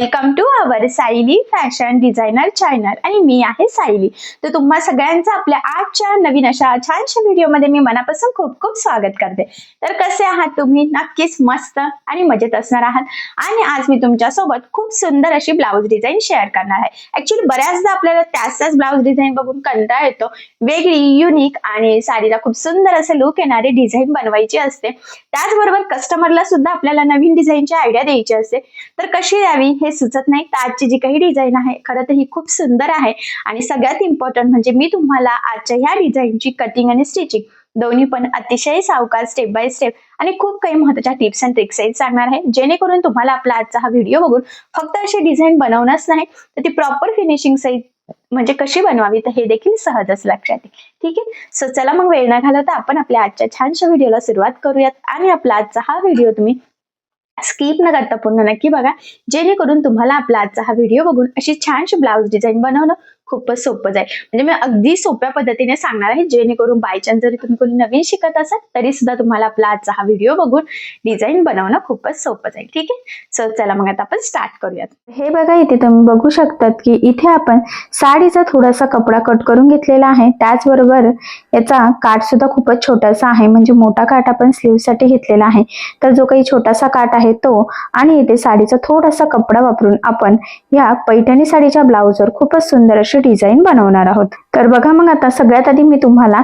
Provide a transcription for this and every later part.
Welcome to to Sayali fashion designer channel आणि मी आहे सायली. तर तुम्हा सगळ्यांचं आपल्या आजच्या नवीन अशा छानशा व्हिडिओमध्ये मी मनापासून खूप खूप स्वागत करते. तर कसे आहात तुम्ही? नक्कीच मस्त आणि मजेत असणार आहात. आणि आज मी तुमच्यासोबत खूप सुंदर अशी ब्लाऊज डिझाईन शेअर करणार आहे. ऍक्च्युली बऱ्याचदा आपल्याला त्याच त्याच ब्लाऊज डिझाईन बघून कंटाळा येतो. वेगळी युनिक आणि साडीला खूप सुंदर असं लुक येणारी डिझाईन बनवायची असते. त्याचबरोबर कस्टमरला सुद्धा आपल्याला नवीन डिझाईनची आयडिया द्यायची असते. तर कशी द्यावी हे सुचत नाही. तर आजची जी काही डिझाईन आहे खरं तर ही खूप सुंदर आहे. आणि सगळ्यात इम्पॉर्टंट म्हणजे मी तुम्हाला आजच्या ह्या डिझाईनची कटिंग आणि स्टिचिंग दोन्ही पण अतिशय सावकार स्टेप बाय स्टेप आणि खूप काही महत्त्वाच्या टिप्स अँड ट्रिक्स सांगणार आहे. जेणेकरून तुम्हाला आपला आजचा हा व्हिडिओ बघून फक्त अशी डिझाईन बनवणंच नाही तर ती प्रॉपर फिनिशिंग सहित म्हणजे कशी बनवावी तर हे देखील सहजच लक्षात येईल. ठीक आहे? सो चला मग वेळ न घालवता आपण आपल्या आजच्या छानशा व्हिडिओला सुरुवात करूयात आणि आपला आजचा हा व्हिडिओ तुम्ही स्किप न करता पूर्ण नक्की बघा. जेणेकरून तुम्हाला आपला आजचा हा व्हिडिओ बघून अशी छानशी ब्लाऊज डिझाईन बनवणं खूपच सोपं जाईल. म्हणजे मी अगदी सोप्या पद्धतीने सांगणार आहे जेणेकरून बाय चान्स जरी तुम्ही कोणी नवीन शिकत असाल तरी सुद्धा तुम्हाला आपला आजचा हा व्हिडिओ बघून डिझाईन बनवणं खूपच सोपं जाईल. ठीक आहे? सो चला मग आता आपण स्टार्ट करूयात. हे बघा इथे तुम्ही बघू शकतात की इथे आपण साडीचा थोडासा कपडा कट करून घेतलेला आहे. त्याचबरोबर याचा काठ सुद्धा खूपच छोटासा आहे. म्हणजे मोठा काठ आपण स्लीवसाठी घेतलेला आहे. तर जो काही छोटासा काठ आहे तो आणि इथे साडीचा थोडासा कपडा वापरून आपण या पैठणी साडीच्या ब्लाऊजवर खूपच सुंदर अशी डिझाईन बनवणार आहोत. तर बघा मग आता सगळ्यात आधी मी तुम्हाला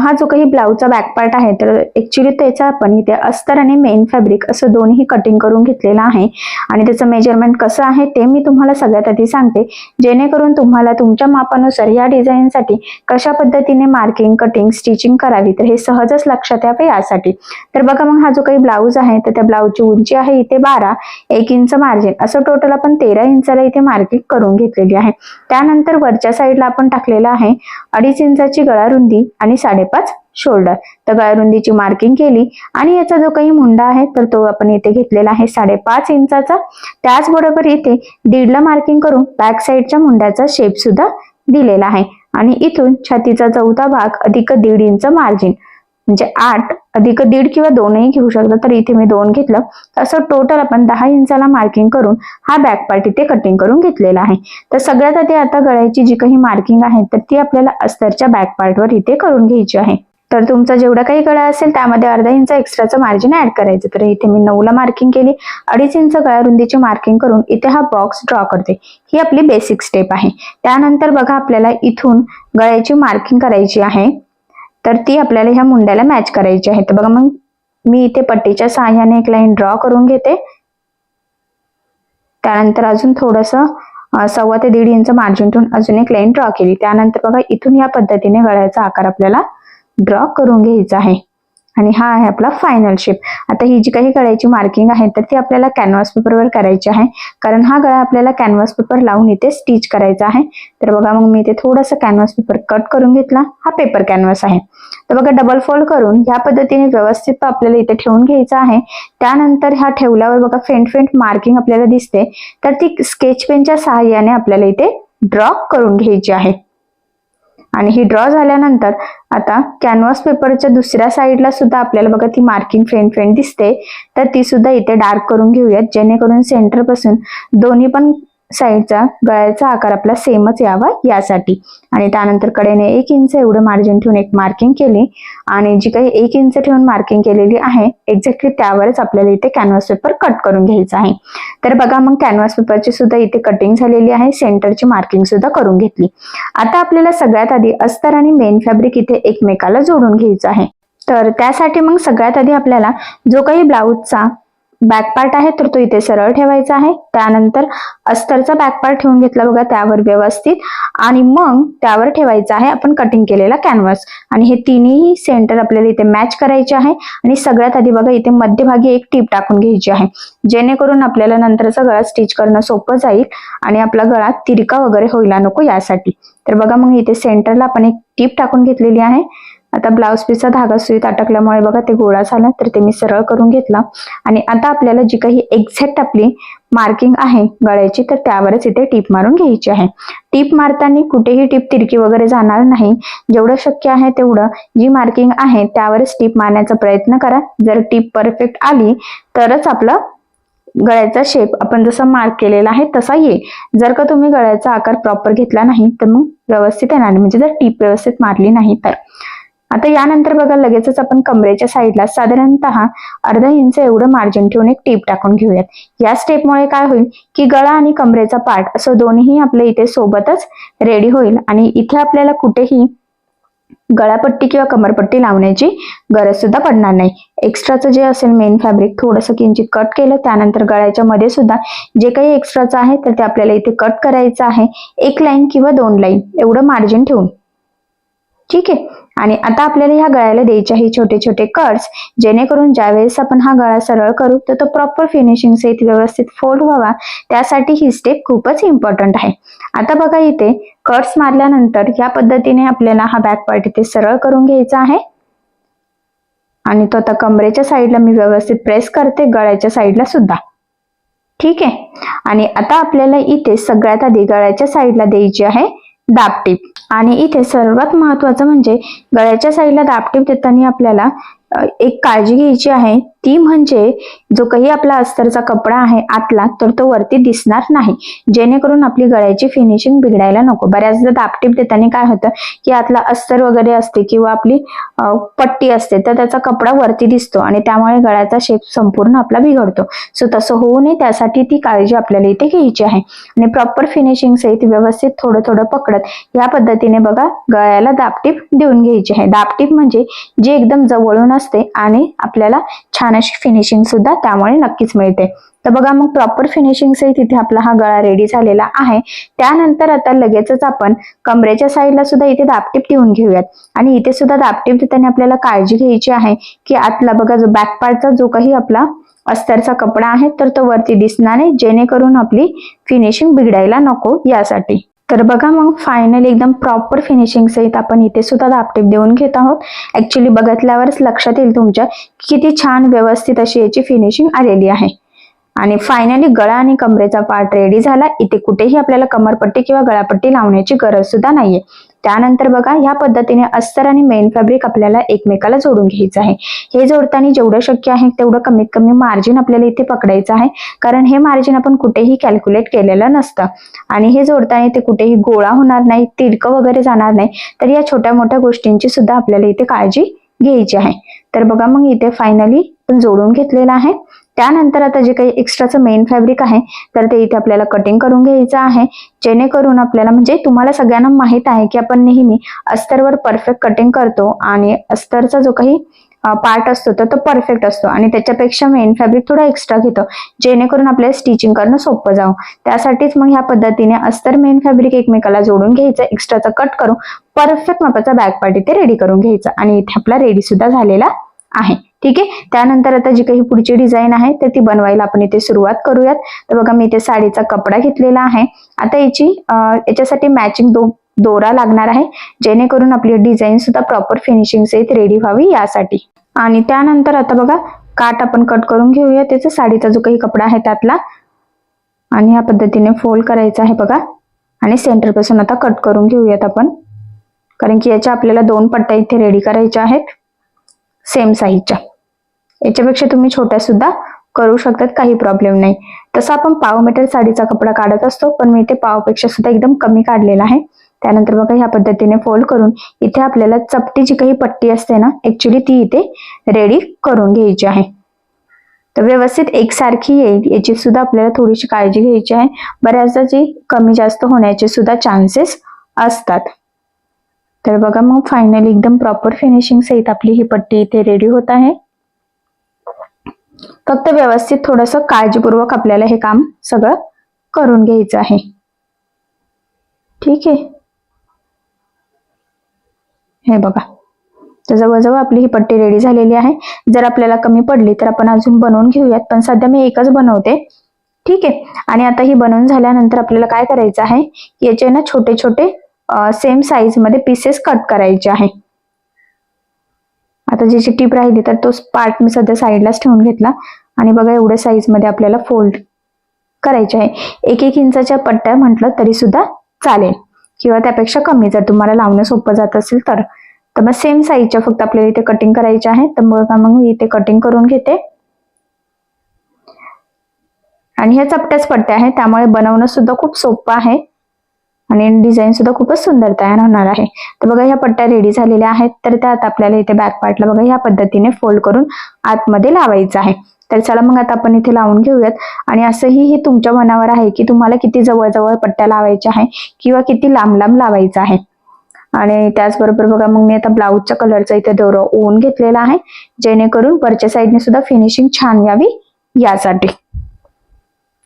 हा जो काही ब्लाऊजचा बॅक पार्ट आहे तर ॲक्च्युली त्याचा आपण इथे अस्तर आणि मेन फॅब्रिक असं दोन्ही कटिंग करून घेतलेलं आहे. आणि त्याचं मेजरमेंट कसं आहे ते मी तुम्हाला सगळ्यात आधी सांगते. जेणेकरून तुम्हाला तुमच्या मापानुसार या डिझाईनसाठी कशा पद्धतीने मार्किंग कटिंग स्टिचिंग करावी तर हे सहजच लक्षात यावं यासाठी. तर बघा मग हा जो काही ब्लाऊज आहे तर त्या ब्लाऊजची उंची आहे इथे बारा एक इंच मार्जिन असं टोटल आपण तेरा इंचाला इथे मार्किंग करून घेतलेली आहे. त्यानंतर वरच्या साईडला आपण टाकलेला आहे. अडीच इंचाची गळा रुंदी आणि साडेपाच शोल्डर. तर गळारुंदीची मार्किंग केली आणि याचा जो काही मुंडा आहे तर तो आपण इथे घेतलेला आहे साडेपाच इंचाचा. त्याचबरोबर इथे दीडला मार्किंग करून बॅक साईडच्या मुंड्याचा शेप सुद्धा दिलेला आहे. आणि इथून छातीचा चौथा भाग अधिक दीड इंच मार्जिन. म्हणजे आठ अधिक दीड किंवा दोनही घेऊ शकतो. तर इथे मी दोन घेतलं. असं टोटल आपण दहा इंचाला मार्किंग करून हा बॅक पार्ट इथे कटिंग करून घेतलेला आहे. तर सगळ्यात आधी आता गळ्याची जी काही मार्किंग आहे तर ती आपल्याला अस्तरच्या बॅक पार्टवर इथे करून घ्यायची आहे. तर तुमचा जेवढा काही गळा असेल त्यामध्ये अर्धा इंच एक्स्ट्राचं मार्जिन ऍड करायचं. तर इथे मी नऊला मार्किंग केली. अडीच इंच गळा रुंदीची मार्किंग करून इथे हा बॉक्स ड्रॉ करते. ही आपली बेसिक स्टेप आहे. त्यानंतर बघा आपल्याला इथून गळ्याची मार्किंग करायची आहे. तर ती आपल्याला ह्या मुंड्याला मॅच करायची आहे. तर बघा मग मी इथे पट्टीच्या सहाय्याने एक लाईन ड्रॉ करून घेते. त्यानंतर अजून थोडंसं सव्वा ते दीड इंच मार्जिन ठेवून अजून एक लाईन ड्रॉ केली. त्यानंतर बघा इथून या पद्धतीने गळ्याचा आकार आपल्याला ड्रॉ करून घ्यायचा आहे. आणि हा आहे आपला फायनल शेप आता ही जी काही गळ्याची मार्किंग आहे तर ती आपल्याला कॅनव्हास पेपरवर करायची आहे. कारण हा गळा आपल्याला कॅनव्हास पेपर लावून इथे स्टिच करायचा आहे. तर बघा मग मी इथे थोडासा कॅनव्हास पेपर कट करून घेतला. हा पेपर कॅनव्हास आहे. तर बघा डबल फोल्ड करून ह्या पद्धतीने व्यवस्थित आपल्याला इथे ठेवून घ्यायचा आहे. त्यानंतर ह्या ठेवल्यावर बघा फेंट फेंट मार्किंग आपल्याला दिसते. तर ती स्केच पेनच्या सहाय्याने आपल्याला इथे ड्रॉ करून घ्यायची आहे. आणि ही ड्रॉ झाल्यानंतर आता कॅनव्हास पेपरच्या दुसऱ्या साईडला सुद्धा आपल्याला बघा ती मार्किंग फेंट फेंट दिसते. तर ती सुद्धा इथे डार्क करून घेऊयात जेणेकरून सेंटरपासून दोन्ही पण साईडचा गळ्याचा आकार आपला सेमच यावा यासाठी. आणि त्यानंतर कडेने एक इंच एवढं मार्जिन ठेवून एक मार्किंग केली. आणि जी काही एक इंच ठेवून मार्किंग केलेली आहे एक्झॅक्टली त्यावरच आपल्याला इथे कॅनव्हास पेपर कट करून घ्यायचा आहे. तर बघा मग कॅनव्हास पेपरची सुद्धा इथे कटिंग झालेली आहे. सेंटरची मार्किंग सुद्धा करून घेतली. आता आपल्याला सगळ्यात आधी अस्तर आणि मेन फॅब्रिक इथे एकमेकाला जोडून घ्यायचं आहे. तर त्यासाठी मग सगळ्यात आधी आपल्याला जो काही ब्लाऊजचा बॅक पार्ट आहे तर तो इथे सरळ ठेवायचा आहे. त्यानंतर अस्तरचा बॅक पार्ट ठेवून घेतला बघा त्यावर व्यवस्थित. आणि मग त्यावर ठेवायचा आहे आपण कटिंग केलेला कॅनव्हास आणि हे तिन्ही सेंटर आपल्याला इथे मॅच करायचे आहे. आणि सगळ्यात आधी बघा इथे मध्यभागी एक टीप टाकून घ्यायची आहे. जेणेकरून आपल्याला नंतरचा गळा स्टिच करणं सोपं जाईल आणि आपला गळा तिरका वगैरे होईला नको यासाठी. तर बघा मग इथे सेंटरला आपण एक टीप टाकून घेतलेली आहे. आता ब्लाऊज पीसचा धागा सुईत अटकल्यामुळे बघा ते गोळा झाला तर ते मी सरळ करून घेतला. आणि आता आपल्याला जी काही एक्झॅक्ट आपली मार्किंग आहे गळ्याची तर त्यावरच इथे टीप मारून घ्यायची आहे. टीप मारताना कुठेही टीप तिरकी वगैरे जाणार नाही. जेवढं शक्य आहे तेवढं जी मार्किंग आहे त्यावरच टीप मारण्याचा प्रयत्न करा. जर टीप परफेक्ट आली तरच आपलं गळ्याचा शेप आपण जसा मार्क केलेला आहे तसा येईल. जर का तुम्ही गळ्याचा आकार प्रॉपर घेतला नाही तर मग व्यवस्थित येणार म्हणजे जर टीप व्यवस्थित मारली नाही तर. आता यानंतर बघा लगेचच आपण कमरेच्या साईडला साधारणतः अर्धा इंच एवढं मार्जिन ठेवून एक टीप टाकून घेऊयात. या स्टेपमुळे काय होईल की गळा आणि कमरेचा पार्ट असं दोन्ही आपल्या इथे सोबतच रेडी होईल आणि इथे आपल्याला कुठेही गळापट्टी किंवा कमरपट्टी लावण्याची गरज सुद्धा पडणार नाही. एक्स्ट्राचं जे असेल मेन फॅब्रिक थोडंसं किंचित कट केलं त्यानंतर गळ्याच्या मध्ये सुद्धा जे काही एक्स्ट्राचं आहे तर ते आपल्याला इथे कट करायचं आहे. एक लाईन किंवा दोन लाईन एवढं मार्जिन ठेवून. ठीक आहे? आणि आता आपल्याला ह्या गळ्याला द्यायचे आहे छोटे छोटे कट्स जेणेकरून ज्यावेळेस आपण हा गळा सरळ करू तर तो प्रॉपर फिनिशिंग सहित व्यवस्थित फोल्ड व्हावा. त्यासाठी ही स्टेप खूपच इम्पॉर्टंट आहे. आता बघा इथे कट्स मारल्यानंतर या पद्धतीने आपल्याला हा बॅक पार्ट इथे सरळ करून घ्यायचा आहे. आणि तो आता कमरेच्या साईडला मी व्यवस्थित प्रेस करते गळ्याच्या साईडला सुद्धा. ठीक आहे? आणि आता आपल्याला इथे सगळ्यात आधी गळ्याच्या साईडला द्यायची आहे. दाबटीप आणि इथे सर्वात महत्वाचं म्हणजे गळ्याच्या साईडला दाबटीप देताना आपल्याला एक काळजी घ्यायची आहे. ती म्हणजे जो काही आपला अस्तरचा कपडा आहे आतला तर तो वरती दिसणार नाही. जेणेकरून आपली गळ्याची फिनिशिंग बिघडायला नको. बऱ्याचदा दाबटीप देताना काय होतं की आतला अस्तर वगैरे असते किंवा आपली पट्टी असते तर त्याचा कपडा वरती दिसतो आणि त्यामुळे गळ्याचा शेप संपूर्ण आपला बिघडतो. सो तसं होऊ नये. त्यासाठी ती काळजी आपल्याला इथे घ्यायची आहे. आणि प्रॉपर फिनिशिंग सहित व्यवस्थित थोडं थोडं पकडत या पद्धतीने बघा गळ्याला दाबटीप देऊन घ्यायची आहे. दाबटीप म्हणजे जी एकदम जवळून असते आणि आपल्याला छान अशी फिनिशिंग सुद्धा त्यामुळे नक्कीच मिळते. तर बघा मग प्रॉपर फिनिशिंग तिथे आपला हा गळा रेडी झालेला आहे. त्यानंतर आता लगेचच आपण कमरेच्या साईडला सुद्धा इथे दापटीप देऊन घेऊयात. आणि इथे सुद्धा दाबटीप देताना आपल्याला काळजी घ्यायची आहे की आतला बघा जो बॅक पार्टचा जो काही आपला अस्तरचा कपडा आहे तर तो वरती दिसणार नाही. जेणेकरून आपली फिनिशिंग बिघडायला नको यासाठी. तर बघा मग फायनली एकदम प्रॉपर फिनिशिंग सहित आपण इथे सुद्धा दापटीप देऊन घेत आहोत. ऍक्च्युली बघितल्यावरच लक्षात येईल तुमच्या किती छान व्यवस्थित अशी याची फिनिशिंग आलेली आहे. आणि फायनली गळा आणि कमरेचा पार्ट रेडी झाला. इथे कुठेही आपल्याला कमरपट्टी किंवा गळापट्टी लावण्याची गरज सुद्धा नाहीये. त्यानंतर बघा ह्या पद्धतीने अस्तर आणि मेन फॅब्रिक आपल्याला एकमेकाला जोडून घ्यायचं आहे. हे जोडताना जेवढं शक्य आहे तेवढं कमीत कमी मार्जिन आपल्याला इथे पकडायचं आहे. कारण हे मार्जिन आपण कुठेही कॅल्क्युलेट केलेलं नसतं. आणि हे जोडताना इथे कुठेही गोळा होणार नाही तिडकं वगैरे जाणार नाही. तर या छोट्या मोठ्या गोष्टींची सुद्धा आपल्याला इथे काळजी घ्यायची आहे. तर बघा मग इथे फायनली जोडून घेतलेलं आहे. त्यानंतर आता जे काही एक्स्ट्राचं मेन फॅब्रिक आहे तर ते इथे आपल्याला कटिंग करून घ्यायचं आहे. जेणेकरून आपल्याला म्हणजे तुम्हाला सगळ्यांना माहीत आहे की आपण नेहमी अस्तरवर परफेक्ट कटिंग करतो आणि अस्तरचा जो काही पार्ट असतो तर तो परफेक्ट असतो. आणि त्याच्यापेक्षा मेन फॅब्रिक थोडा एक्स्ट्रा घेतो जेणेकरून आपल्याला स्टिचिंग करणं सोपं जावं. त्यासाठीच मग ह्या पद्धतीने अस्तर मेन फॅब्रिक एकमेकाला जोडून घ्यायचं एक्स्ट्राचा कट करून परफेक्ट मापाचा बॅक पार्ट इथे रेडी करून घ्यायचा. आणि इथे आपला रेडी सुद्धा झालेला आहे. ठीक आहे? त्यानंतर आता जी काही पुढची डिझाईन आहे तर ती बनवायला आपण इथे सुरुवात करूयात. तर बघा मी इथे साडीचा कपडा घेतलेला आहे. आता याची याच्यासाठी मॅचिंग दो दोरा लागणार आहे. जेणेकरून आपली डिझाईन सुद्धा प्रॉपर फिनिशिंग सहित रेडी व्हावी यासाठी. आणि त्यानंतर आता बघा काट आपण कट करून घेऊया त्याचा साडीचा जो काही कपडा आहे त्यातला. आणि ह्या पद्धतीने फोल्ड करायचा आहे बघा. आणि सेंटरपासून आता कट करून घेऊयात आपण. कारण की याच्या आपल्याला दोन पट्ट्या इथे रेडी करायच्या आहेत. सेम साईजच्या याच्यापेक्षा तुम्ही छोट्या सुद्धा करू शकतात काही प्रॉब्लेम नाही. तसं आपण पाव मीटर साडीचा कपडा काढत असतो पण मी इथे पावपेक्षा सुद्धा एकदम कमी काढलेला आहे. त्यानंतर बघा ह्या पद्धतीने फोल्ड करून इथे आपल्याला चपटी जी काही पट्टी असते ना ऍक्च्युली ती इथे रेडी करून घ्यायची आहे. तर व्यवस्थित एकसारखी येईल याची सुद्धा आपल्याला थोडीशी काळजी घ्यायची आहे. बऱ्याचदा जी कमी जास्त होण्याचे सुद्धा चान्सेस असतात. तर बघा मग फायनली एकदम प्रॉपर फिनिशिंग सहित आपली ही पट्टी इथे रेडी होत आहे. फक्त व्यवस्थित थोडस काळजीपूर्वक आपल्याला हे काम सगळं करून घ्यायचं आहे. ठीक आहे? हे बघा. तर जवळजवळ आपली ही पट्टी रेडी झालेली आहे. जर आपल्याला कमी पडली तर आपण अजून बनवून घेऊयात पण सध्या मी एकच बनवते. ठीक आहे? आणि आता ही बनवून झाल्यानंतर आपल्याला काय करायचं आहे? याचे ना छोटे छोटे सेम साईजमध्ये पीसेस कट करायचे आहे. आता जी टीप राहिली तर तो पार्ट मी सध्या साईडलाच ठेवून घेतला. आणि बघा एवढ्या साईजमध्ये आपल्याला फोल्ड करायचे आहे. एक एक इंचाच्या पट्ट्या म्हटलं तरी सुद्धा चालेल. किंवा त्यापेक्षा कमी जर तुम्हाला लावणं सोपं जात असेल तर. तर मग सेम साईजच्या फक्त आपल्याला इथे कटिंग करायची आहे. तर बघा मग मी इथे कटिंग करून घेते. आणि ह्या चपट्याच पट्ट्या आहेत त्यामुळे बनवणं सुद्धा खूप सोपं आहे. आणि डिझाईन सुद्धा खूपच सुंदर तयार होणार आहे. तर बघा ह्या पट्ट्या रेडी झालेल्या आहेत. तर त्यात आपल्याला इथे बॅक पार्टला बघा ह्या पद्धतीने फोल्ड करून आतमध्ये लावायचं आहे. तर चला मग आता आपण इथे लावून घेऊयात. आणि असंही हे तुमच्या मनावर आहे की तुम्हाला किती जवळजवळ पट्ट्या लावायच्या आहे किंवा किती लांब लांब लावायचं आहे. आणि त्याचबरोबर बघा मग मी आता ब्लाऊजच्या कलरचा इथे दोरा ओवून घेतलेला आहे. जेणेकरून वरच्या साईडने सुद्धा फिनिशिंग छान यावी यासाठी.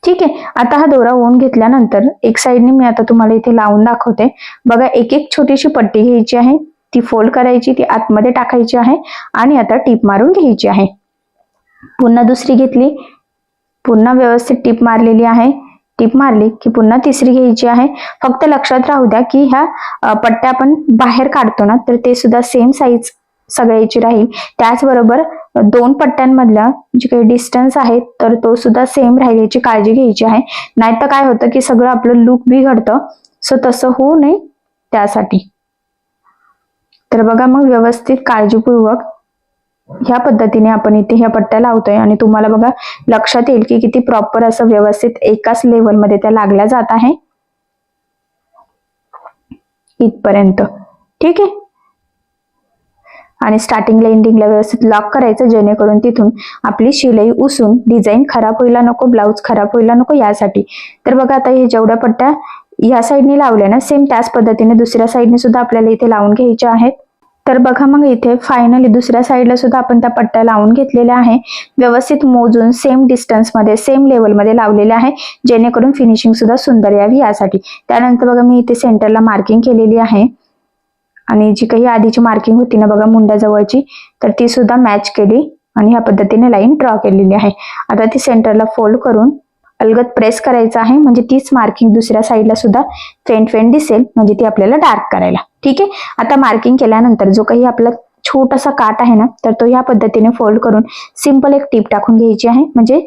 ठीक आहे. आता हा दोरा ओन घेतल्यानंतर एक साईडने मी आता तुम्हाला इथे लावून दाखवते. बघा एक एक छोटीशी पट्टी घ्यायची आहे. ती फोल्ड करायची ती आतमध्ये टाकायची आहे आणि आता टीप मारून घ्यायची आहे. पुन्हा दुसरी घेतली. पुन्हा व्यवस्थित टीप मारलेली आहे. टीप मारली की पुन्हा तिसरी घ्यायची आहे. फक्त लक्षात राहू द्या की ह्या पट्ट्या आपण बाहेर काढतो ना तर ते सुद्धा सेम साईज सगळ्याची राहील. त्याचबरोबर दोन पट्ट्यांमधला जे काही डिस्टन्स आहे तर तो सुद्धा सेम राहिल्याची काळजी घ्यायची आहे. नाहीतर काय होतं की सगळं आपलं लुक बिघडतं. सो तसं होऊ नये त्यासाठी. तर बघा मग व्यवस्थित काळजीपूर्वक ह्या पद्धतीने आपण इथे ह्या पट्ट्या लावतोय. आणि तुम्हाला बघा लक्षात येईल की किती प्रॉपर असं व्यवस्थित एकाच लेवलमध्ये त्या लागल्या जात आहे. इथपर्यंत. ठीक आहे? आणि स्टार्टिंगला एंडिंगला व्यवस्थित लॉक करायचं जेणेकरून तिथून आपली शिलाई उसून डिझाईन खराब व्हायला नको ब्लाऊज खराब व्हायला नको यासाठी. तर बघा आता हे जेवढ्या पट्ट्या या साईडने लावल्या ना सेम त्याच पद्धतीने दुसऱ्या साईडने सुद्धा आपल्याला इथे लावून घ्यायच्या आहेत. तर बघा मग इथे फायनली दुसऱ्या साईडला सुद्धा आपण त्या पट्ट्या लावून घेतलेल्या आहे. व्यवस्थित मोजून सेम डिस्टन्समध्ये सेम लेवलमध्ये लावलेल्या आहे जेणेकरून फिनिशिंग सुद्धा सुंदर यावी यासाठी. त्यानंतर बघा मी इथे सेंटरला मार्किंग केलेली आहे. आणि जी काही आधीची मार्किंग होती ना बघा मुंड्याजवळची तर ती सुद्धा मॅच केली आणि ह्या पद्धतीने लाईन ड्रॉ केलेली आहे. आता ती सेंटरला फोल्ड करून अलगत प्रेस करायचं आहे म्हणजे तीच मार्किंग दुसऱ्या साईडला सुद्धा फेंट फेंट दिसेल म्हणजे ती आपल्याला डार्क करायला. ठीक आहे? आता मार्किंग केल्यानंतर जो काही आपला छोटासा काट आहे ना तर तो ह्या पद्धतीने फोल्ड करून सिंपल एक टीप टाकून घ्यायची आहे. म्हणजे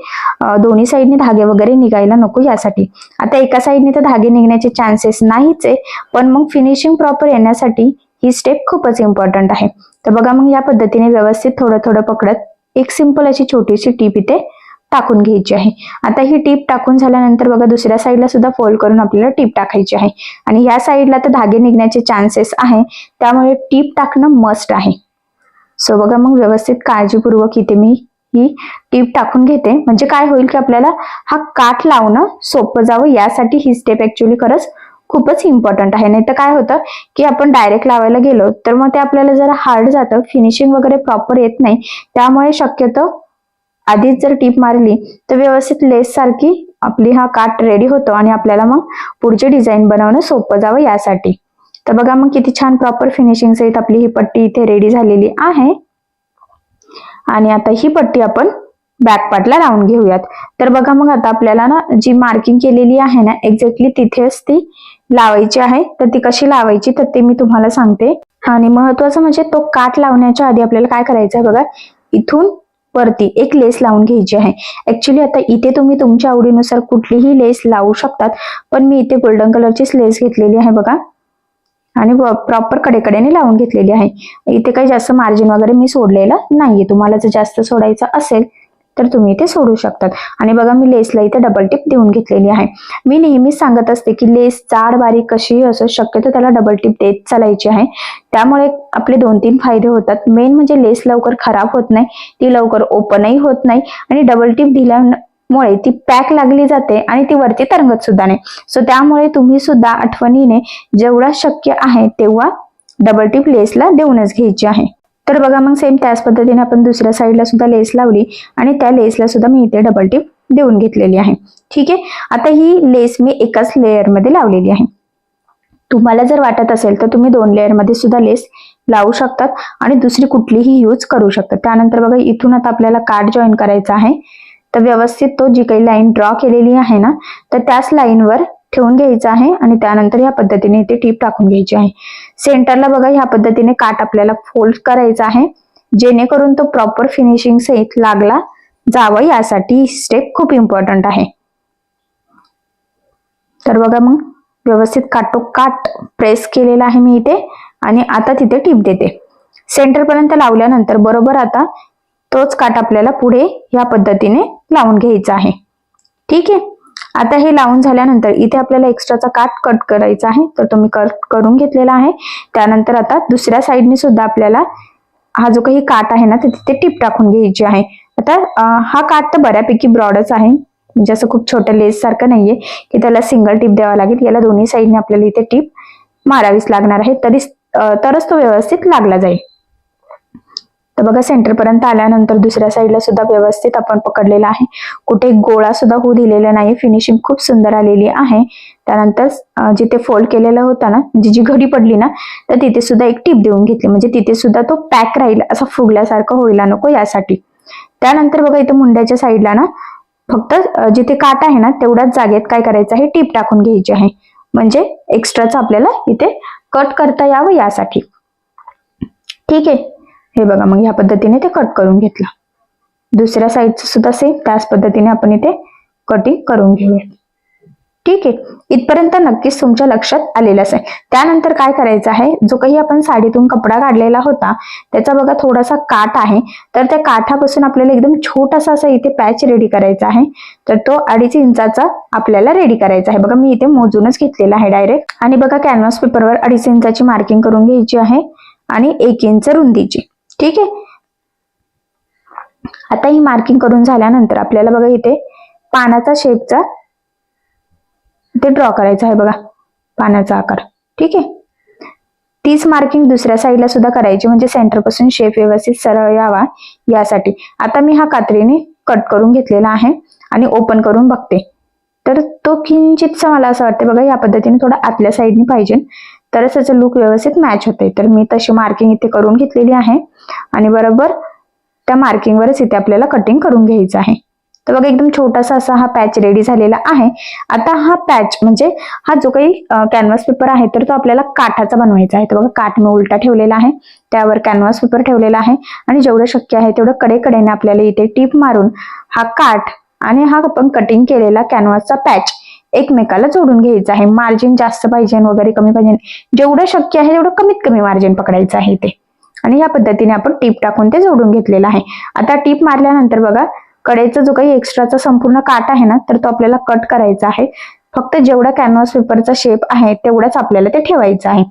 दोन्ही साईडने धागे वगैरे निघायला नको यासाठी. आता एका साईडने तर धागे निघण्याचे चान्सेस नाहीच आहे पण मग फिनिशिंग प्रॉपर येण्यासाठी ही स्टेप खूपच इम्पॉर्टंट आहे. तर बघा मग या पद्धतीने व्यवस्थित थोडं थोडं पकडत एक सिंपल अशी छोटीशी टीप इथे टाकून घ्यायची आहे. आता ही टीप टाकून झाल्यानंतर बघा दुसऱ्या साईडला सुद्धा फोल्ड करून आपल्याला टीप टाकायची आहे. आणि या साईडला तर धागे निघण्याचे चान्सेस आहे. त्यामुळे टीप टाकणं मस्ट आहे. सो बघा मग व्यवस्थित काळजीपूर्वक इथे मी ही टीप टाकून घेते. म्हणजे काय होईल की आपल्याला हा काठ लावणं सोपं जावं. यासाठी ही स्टेप ऍक्च्युली खरंच खूपच इम्पॉर्टंट आहे. नाही तर काय होतं की आपण डायरेक्ट लावायला गेलो तर मग ते आपल्याला जरा हार्ड जातं. फिनिशिंग वगैरे प्रॉपर येत नाही. त्यामुळे शक्यतो आधीच जर टीप मारली तर व्यवस्थित लेस सारखी आपली हा काट रेडी होतो आणि आपल्याला मग पुढचे डिझाईन बनवणं सोपं जावं यासाठी. तर बघा मग किती छान प्रॉपर फिनिशिंग सहित आपली ही पट्टी इथे रेडी झालेली आहे. आणि आता ही पट्टी आपण बॅक पार्टला लावून घेऊयात. तर बघा मग आता आपल्याला ना जी मार्किंग केलेली आहे ना एक्झॅक्टली तिथेच ती लावायची आहे तर ती कशी लावायची तर ते मी तुम्हाला सांगते. आणि महत्वाचं म्हणजे तो काठ लावण्याच्या आधी आपल्याला काय करायचं आहे बघा इथून वरती एक लेस लावून घ्यायची आहे. ऍक्च्युली आता इथे तुम्ही तुमच्या आवडीनुसार कुठलीही लेस लावू शकतात पण मी इथे गोल्डन कलरचीच लेस घेतलेली आहे बघा. आणि प्रॉपर कडेकडेने लावून घेतलेली आहे. इथे काही जास्त मार्जिन वगैरे मी सोडलेलं नाहीये. तुम्हाला जर जास्त सोडायचं असेल तर तुम्ही इथे सोडू शकतात. आणि बघा मी लेसला इथे डबल टिप देऊन घेतलेली आहे. मी नेहमीच सांगत असते की लेस जाड बारीक कशीही असो शक्यतो त्याला डबल टिप देत चालायची आहे. त्यामुळे आपले दोन तीन फायदे होतात. मेन म्हणजे लेस लवकर खराब होत नाही ती लवकर ओपनही होत नाही आणि डबल टिप दिल्यामुळे ती पॅक लागली जाते आणि ती वरती तरंगत सुद्धा नाही. सो त्यामुळे तुम्ही सुद्धा आठवणीने जेवढा शक्य आहे तेव्हा डबल टिप लेसला देऊनच घ्यायची आहे. तर बघा मग सेम त्याच पद्धतीने आपण दुसऱ्या साईडला सुद्धा लेस लावली आणि त्या लेसला सुद्धा मी इथे डबल टिप देऊन घेतलेली आहे. ठीक आहे? आता ही लेस मी एकाच लेअरमध्ये लावलेली आहे. तुम्हाला जर वाटत असेल तर तुम्ही दोन लेअरमध्ये सुद्धा लेस लावू शकतात आणि दुसरी कुठलीही यूज करू शकतात. त्यानंतर बघा इथून आता आपल्याला कार्ड जॉईन करायचा आहे. तर व्यवस्थित तो जी काही लाईन ड्रॉ केलेली आहे ना तर त्याच लाईनवर ठेवून घ्यायचा आहे आणि त्यानंतर या पद्धतीने इथे टीप टाकून घ्यायची आहे. सेंटरला बघा ह्या पद्धतीने काट आपल्याला फोल्ड करायचा आहे. जेणेकरून तो प्रॉपर फिनिशिंग सहित लागला जावं यासाठी स्टेप खूप इम्पॉर्टंट आहे. तर बघा मग व्यवस्थित काटोकाट प्रेस केलेला आहे मी इथे आणि आता तिथे टिप देते. सेंटरपर्यंत लावल्यानंतर बरोबर आता तोच काट आपल्याला पुढे ह्या पद्धतीने लावून घ्यायचा आहे. ठीक आहे? आता हे लावून झाल्यानंतर इथे आपल्याला एक्स्ट्राचा काट कट करायचा आहे. तर तो मी कट करून घेतलेला आहे. त्यानंतर आता दुसऱ्या साईडने सुद्धा आपल्याला हा जो काही काट आहे ना तिथे टिप टाकून घ्यायची आहे. आता हा काट तर बऱ्यापैकी ब्रॉडच आहे. म्हणजे असं खूप छोटं लेस सारखं नाहीये की त्याला सिंगल टिप द्यावा लागेल. याला दोन्ही साईडने आपल्याला इथे टिप मारावीच लागणार आहे. तरी तरच तो व्यवस्थित लागला जाईल. तर बघा सेंटरपर्यंत आल्यानंतर दुसऱ्या साईडला सुद्धा व्यवस्थित आपण पकडलेला आहे. कुठे गोळा सुद्धा होऊ दिलेला नाही फिनिशिंग खूप सुंदर आलेली आहे. त्यानंतर जिथे फोल्ड केलेला होता ना जी जी घडी पडली ना तर तिथे सुद्धा एक टीप देऊन घेतली. म्हणजे तिथे सुद्धा तो पॅक राहील असा फुगल्यासारखं होईला नको यासाठी. त्यानंतर बघा इथे मुंड्याच्या साईडला ना फक्त जिथे काट आहे ना तेवढ्याच जागेत काय करायचं आहे? टीप टाकून घ्यायची आहे. म्हणजे एक्स्ट्राचं आपल्याला इथे कट करता यावं यासाठी. ठीक आहे. हे बघा मग ह्या पद्धतीने ते कट करून घेतलं. दुसऱ्या साईडचं सुद्धा सेम त्याच पद्धतीने आपण इथे कटिंग करून घेऊया. ठीक आहे? इथपर्यंत नक्कीच तुमच्या लक्षात आलेलं असेल त्यानंतर काय करायचं आहे? जो काही आपण साडीतून कपडा काढलेला होता त्याचा बघा थोडासा काठ आहे. तर त्या काठापासून आपल्याला एकदम छोटासा असा इथे पॅच रेडी करायचा आहे. तर तो अडीच इंचाचा आपल्याला रेडी करायचा आहे. बघा मी इथे मोजूनच घेतलेला आहे डायरेक्ट आणि बघा कॅनव्हास पेपरवर अडीच इंचाची मार्किंग करून घ्यायची आहे. आणि एक इंच रुंदीची. ठीक आहे. आता ही मार्किंग करून झाल्यानंतर आपल्याला बघा इथे पानाचा शेपचा इथे ड्रॉ करायचा आहे बघा पानाचा आकार. ठीक आहे. तीच मार्किंग दुसऱ्या साईडला सुद्धा करायची म्हणजे सेंटरपासून शेप व्यवस्थित सरळ यावा यासाठी. आता मी हा कात्रीने कट करून घेतलेला आहे आणि ओपन करून बघते. तर तो किंचितचा मला असं वाटतं बघा या पद्धतीने थोडा आतल्या साईडने पाहिजे. तरच त्याचं लुक व्यवस्थित मॅच होते. तर मी तशी मार्किंग इथे करून घेतलेली आहे. आणि बरोबर त्या मार्किंगवरच इथे आपल्याला कटिंग करून घ्यायचं आहे. तर बघा एकदम छोटासा असा हा पॅच रेडी झालेला आहे. आता हा पॅच म्हणजे हा जो काही कॅनव्हास पेपर आहे तर तो आपल्याला काठाचा बनवायचा आहे. तर बघा काठ मी उलटा ठेवलेला आहे. त्यावर कॅनव्हास पेपर ठेवलेला आहे. आणि जेवढं शक्य आहे तेवढं कडेकडेने आपल्याला इथे टीप मारून हा काठ आणि हा आपण कटिंग केलेला कॅनव्हासचा पॅच एकमेकाला जोडून घ्यायचं आहे. मार्जिन जास्त पाहिजे वगैरे कमी पाहिजे. जेवढं शक्य आहे तेवढं कमीत कमी मार्जिन पकडायचं आहे ते. आणि या पद्धतीने आपण टीप टाकून ते जोडून घेतलेलं आहे. आता टीप मारल्यानंतर बघा कडेचा जो काही एक्स्ट्राचा संपूर्ण काट आहे ना तर तो आपल्याला कट करायचा आहे. फक्त जेवढा कॅनव्हास पेपरचा शेप आहे तेवढाच आपल्याला ते ठेवायचं आहे.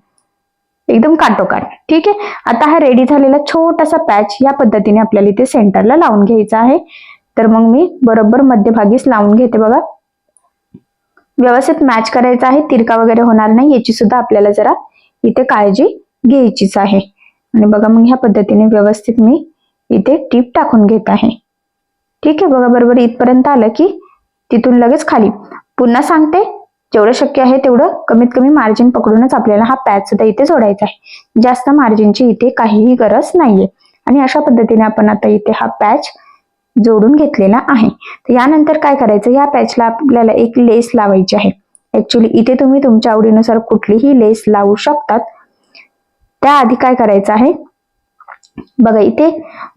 एकदम काटोकाट. ठीक आहे? आता हा रेडी झालेला छोटासा पॅच या पद्धतीने आपल्याला इथे सेंटरला लावून घ्यायचा आहे. तर मग मी बरोबर मध्यभागीच लावून घेते बघा. व्यवस्थित मॅच करायचा आहे तिरका वगैरे होणार नाही याची सुद्धा आपल्याला जरा इथे काळजी घ्यायचीच आहे. आणि बघा मग ह्या पद्धतीने व्यवस्थित मी इथे टीप टाकून घेत आहे. ठीक आहे बघा बरोबर इथपर्यंत आलं की तिथून लगेच खाली. पुन्हा सांगते जेवढं शक्य आहे तेवढं कमीत कमी मार्जिन पकडूनच आपल्याला हा पॅच सुद्धा इथे जोडायचा आहे. जास्त मार्जिनची इथे काहीही गरज नाहीये. आणि अशा पद्धतीने आपण आता इथे हा पॅच जोडून घेतलेला आहे. तर यानंतर काय करायचं? या पॅचला आपल्याला एक लेस लावायची आहे. ऍक्च्युली इथे तुम्ही तुमच्या आवडीनुसार कुठलीही लेस लावू शकतात. त्याआधी काय करायचं आहे? बघा इथे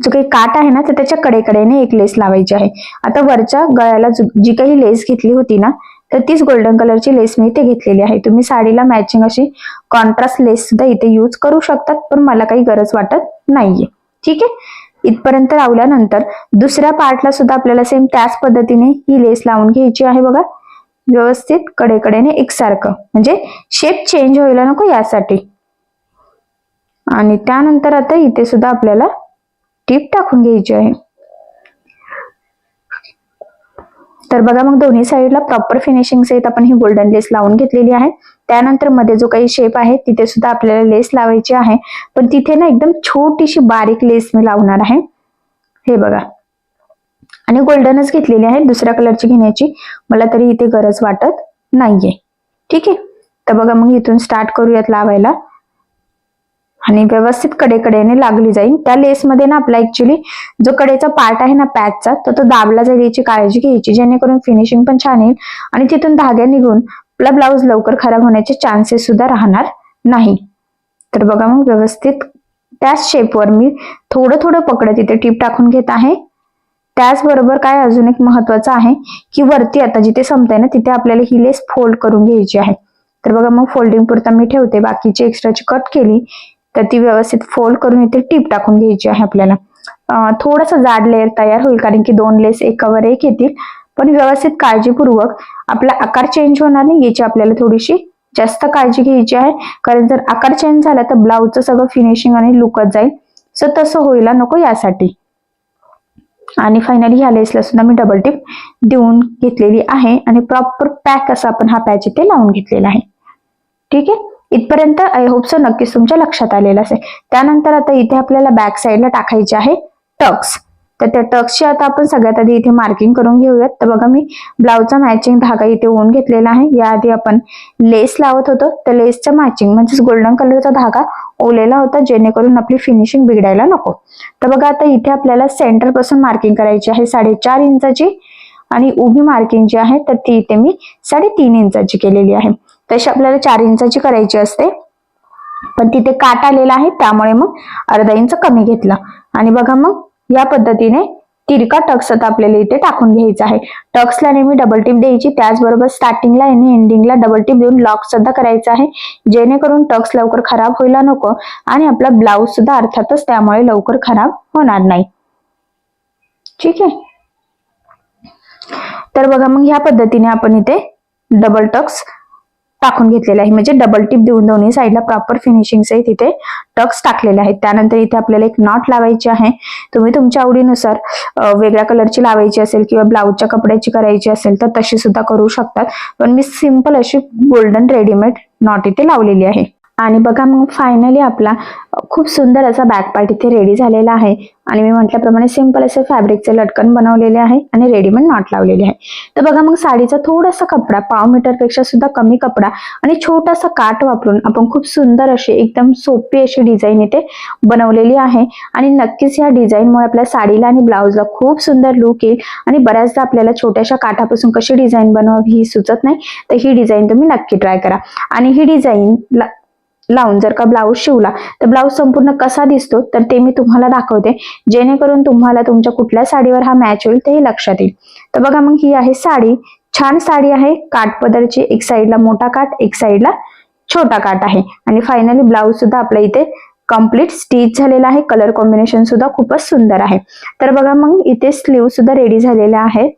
जो काही काट आहे ना तर त्याच्या कडेकडेने एक लेस लावायची आहे. आता वरच्या गळ्याला जी काही लेस घेतली होती ना तर तीच गोल्डन कलरची लेस मी इथे घेतलेली आहे. तुम्ही साडीला मॅचिंग अशी कॉन्ट्रास्ट लेस सुद्धा इथे यूज करू शकतात पण मला काही गरज वाटत नाहीये. ठीक आहे? इथपर्यंत लावल्यानंतर दुसऱ्या पार्टला सुद्धा आपल्याला सेम त्याच पद्धतीने ही लेस लावून घ्यायची आहे बघा. व्यवस्थित कडेकडेने एकसारखं. म्हणजे शेप चेंज व्हायला नको यासाठी. आणि त्यानंतर आता इथे सुद्धा आपल्याला टीप टाकून घ्यायची आहे. तर बघा मग दोन्ही साईडला प्रॉपर फिनिशिंग सहित आपण ही गोल्डन लेस लावून घेतलेली आहे. त्यानंतरमध्ये जो काही शेप आहे तिथे सुद्धा आपल्याला लेस लावायची आहे. पण तिथे ना एकदम छोटीशी बारीक लेस मी लावणार आहे. हे बघा. आणि गोल्डनच घेतलेली आहे दुसऱ्या कलरची घेण्याची. मला तरी इथे गरज वाटत नाहीये. ठीक आहे? तर बघा मग इथून स्टार्ट करूयात लावायला. आणि व्यवस्थित कडेकडेने लागली जाईल. त्या लेसमध्ये ना आपला ऍक्च्युली जो कडेचा पार्ट आहे ना पॅचचा तर तो दाबला जाईल याची काळजी घ्यायची. जेणेकरून फिनिशिंग पण छान येईल. आणि तिथून धाग्या निघून आपला ब्लाऊज लवकर खराब होण्याचे चान्सेस सुद्धा राहणार नाही. तर बघा मग व्यवस्थित त्याच शेपवर मी थोडं थोडं पकडत इथे टीप टाकून घेत आहे. त्याचबरोबर काय अजून एक महत्वाचं आहे की वरती आता जिथे संपते ना तिथे आपल्याला ही लेस फोल्ड करून घ्यायची आहे. तर बघा मग फोल्डिंग पुरता मी ठेवते. बाकीची एक्स्ट्राची कट केली तर ती व्यवस्थित फोल्ड करून इथे टीप टाकून घ्यायची आहे आपल्याला. थोडासा जाड लेअर तयार होईल कारण की दोन लेस एकावर एक येतील. पण व्यवस्थित काळजीपूर्वक आपला आकार चेंज होणार नाही याची आपल्याला थोडीशी जास्त काळजी घ्यायची आहे. कारण जर आकार चेंज झाला तर ब्लाऊजचं सगळं फिनिशिंग आणि लुकच जाईल. सो तसं होईल नको यासाठी. आणि फायनली ह्या लेसला सुद्धा मी डबल टिप देऊन घेतलेली आहे. आणि प्रॉपर पॅक असं आपण हा पॅच इथे लावून घेतलेला आहे. ठीक आहे? इथपर्यंत आय होप सो नक्कीच तुमच्या लक्षात आलेलं असेल. त्यानंतर आता इथे आपल्याला बॅक साईडला टाकायचे आहे टक्स तर त्या टक्सची आता आपण सगळ्यात आधी इथे मार्किंग करून घेऊयात. तर बघा मी ब्लाऊजचा मॅचिंग धागा इथे ओन घेतलेला आहे. याआधी आपण लेस लावत होतो. तर लेसचा मॅचिंग म्हणजेच गोल्डन कलरचा धागा ओलेला होता जेणेकरून आपली फिनिशिंग बिघडायला नको. तर बघा आता इथे आपल्याला सेंटरपासून मार्किंग करायची आहे साडेचार इंचाची आणि उभी मार्किंग जी आहे तर ती इथे मी साडेतीन इंचाची केलेली आहे. तशी आपल्याला चार इंचाची करायची असते. पण तिथे काट आलेला आहे त्यामुळे मग अर्धा इंच कमी घेतला. आणि बघा मग या पद्धतीने तिरका टक्स आता आपल्याला इथे टाकून घ्यायचा आहे. टक्सला नेहमी डबल टिप द्यायची त्याचबरोबर स्टार्टिंगला आणि एंडिंगला डबल टिप देऊन लॉक सुद्धा करायचा आहे. जेणेकरून टक्स लवकर खराब व्हायला नको आणि आपला ब्लाऊज सुद्धा अर्थातच त्यामुळे लवकर खराब होणार नाही. ठीक आहे? तर बघा मग ह्या पद्धतीने आपण इथे डबल टक्स टाकून घेतलेले आहे. म्हणजे डबल टिप देऊन दोन्ही साईडला प्रॉपर फिनिशिंग सहित इथे टक्स टाकलेले आहेत. त्यानंतर इथे आपल्याला एक नॉट लावायची आहे. तुम्ही तुमच्या आवडीनुसार वेगळ्या कलरची लावायची असेल किंवा ब्लाऊजच्या कपड्याची करायची असेल तर तशी सुद्धा करू शकतात. पण मी सिंपल अशी गोल्डन रेडीमेड नॉट इथे लावलेली आहे. आणि बघा मग फायनली आपला खूप सुंदर असा बॅक पार्ट इथे रेडी झालेला आहे. आणि मी म्हटल्याप्रमाणे सिंपल असे फॅब्रिकचे लटकन बनवलेले आहे आणि रेडीमेड नॉट लावलेले आहे. तर बघा मग साडीचा थोडासा कपडा पाव मीटरपेक्षा सुद्धा कमी कपडा आणि छोटासा काट वापरून आपण खूप सुंदर अशी एकदम सोपी अशी डिझाईन इथे बनवलेली आहे. आणि नक्कीच या डिझाईनमुळे आपल्या साडीला आणि ब्लाऊजला खूप सुंदर लुक येईल. आणि बऱ्याचदा आपल्याला छोट्याशा काठापासून कशी डिझाईन बनवावी ही सुचत नाही. तर ही डिझाईन तुम्ही नक्की ट्राय करा. आणि ही डिझाईन लावून जर का ब्लाऊज शिवला तर ब्लाऊज संपूर्ण कसा दिसतो तर ते मी तुम्हाला दाखवते. जेणेकरून तुम्हाला तुमच्या कुठल्या साडीवर हा मॅच होईल तेही लक्षात येईल. तर बघा मग ही आहे साडी. छान साडी आहे. काठ पदरची एक साईडला मोठा काठ एक साईडला छोटा काठ आहे. आणि फायनली ब्लाऊज सुद्धा आपल्या इथे कंप्लीट स्टिच झालेला आहे. कलर कॉम्बिनेशन सुद्धा खूपच सुंदर आहे. तर बघा मग इथे स्लीव सुद्धा रेडी झालेल्या आहेत.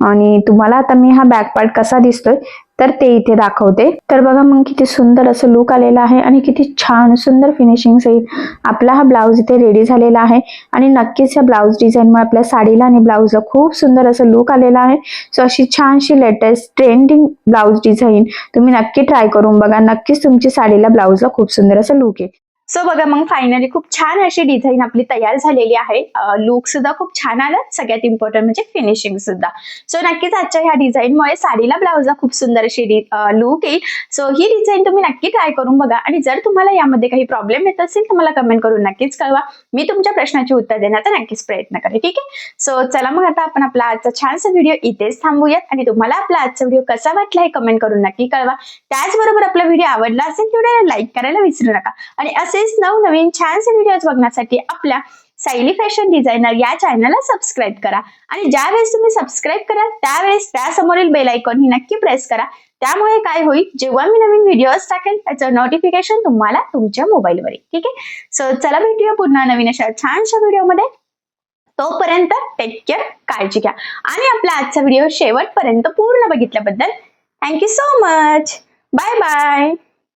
आणि तुम्हाला आता मी हा बॅक पार्ट कसा दिसतोय तर ते इथे दाखवते. तर बघा मग किती सुंदर असं लुक आलेला आहे आणि किती छान सुंदर फिनिशिंग सहित आपला हा ब्लाऊज इथे रेडी झालेला आहे आणि नक्कीच या ब्लाऊज डिझाईनमुळे आपल्या साडीला आणि ब्लाऊजला खूप सुंदर असं लुक आलेला आहे. सो अशी छानशी लेटेस्ट ट्रेंडिंग ब्लाऊज डिझाईन तुम्ही नक्की ट्राय करून बघा. नक्कीच तुमची साडीला ब्लाऊजला खूप सुंदर असं लुक येईल. सो बघा मग फायनली खूप छान अशी डिझाईन आपली तयार झालेली आहे. लुक सुद्धा खूप छान आलं. सगळ्यात इम्पॉर्टंट म्हणजे फिनिशिंग सुद्धा. सो नक्कीच आजच्या ह्या डिझाईनमुळे साडीला ब्लाऊजला खूप सुंदर अशी लुक येईल. सो ही डिझाईन तुम्ही नक्की ट्राय करून बघा. आणि जर तुम्हाला यामध्ये काही प्रॉब्लेम येत असेल तर मला कमेंट करून नक्कीच कळवा. मी तुमच्या प्रश्नाचे उत्तर देण्याचा नक्कीच प्रयत्न करेन ठीक आहे? सो चला मग आता आपण आपला आजचा छानसा व्हिडिओ इथेच थांबूयात. आणि तुम्हाला आपला आजचा व्हिडिओ कसा वाटला हे कमेंट करून नक्की कळवा. त्याचबरोबर आपला व्हिडिओ आवडला असेल व्हिडिओला लाईक करायला विसरू नका. आणि असेच नवनवीन छानसे व्हिडिओज बघण्यासाठी आपल्या सायली फॅशन डिझायनर या चॅनलला सबस्क्राईब करा. आणि ज्या वेळेस तुम्ही सबस्क्राईब कराल त्यावेळेस त्यासमोरील बेल आयकॉन ही नक्की प्रेस करा. त्यामुळे काय होईल जेव्हा मी नवीन व्हिडिओज टाकेल त्याचं नोटिफिकेशन तुम्हाला तुमच्या मोबाईलवर येईल. ठीक आहे? सो चला भेटूया पुन्हा नवीन अशा छानशा व्हिडिओमध्ये तोपर्यंत टेक केअर काळजी घ्या. आणि आपला आजचा व्हिडिओ शेवटपर्यंत पूर्ण बघितल्याबद्दल thank you so much bye bye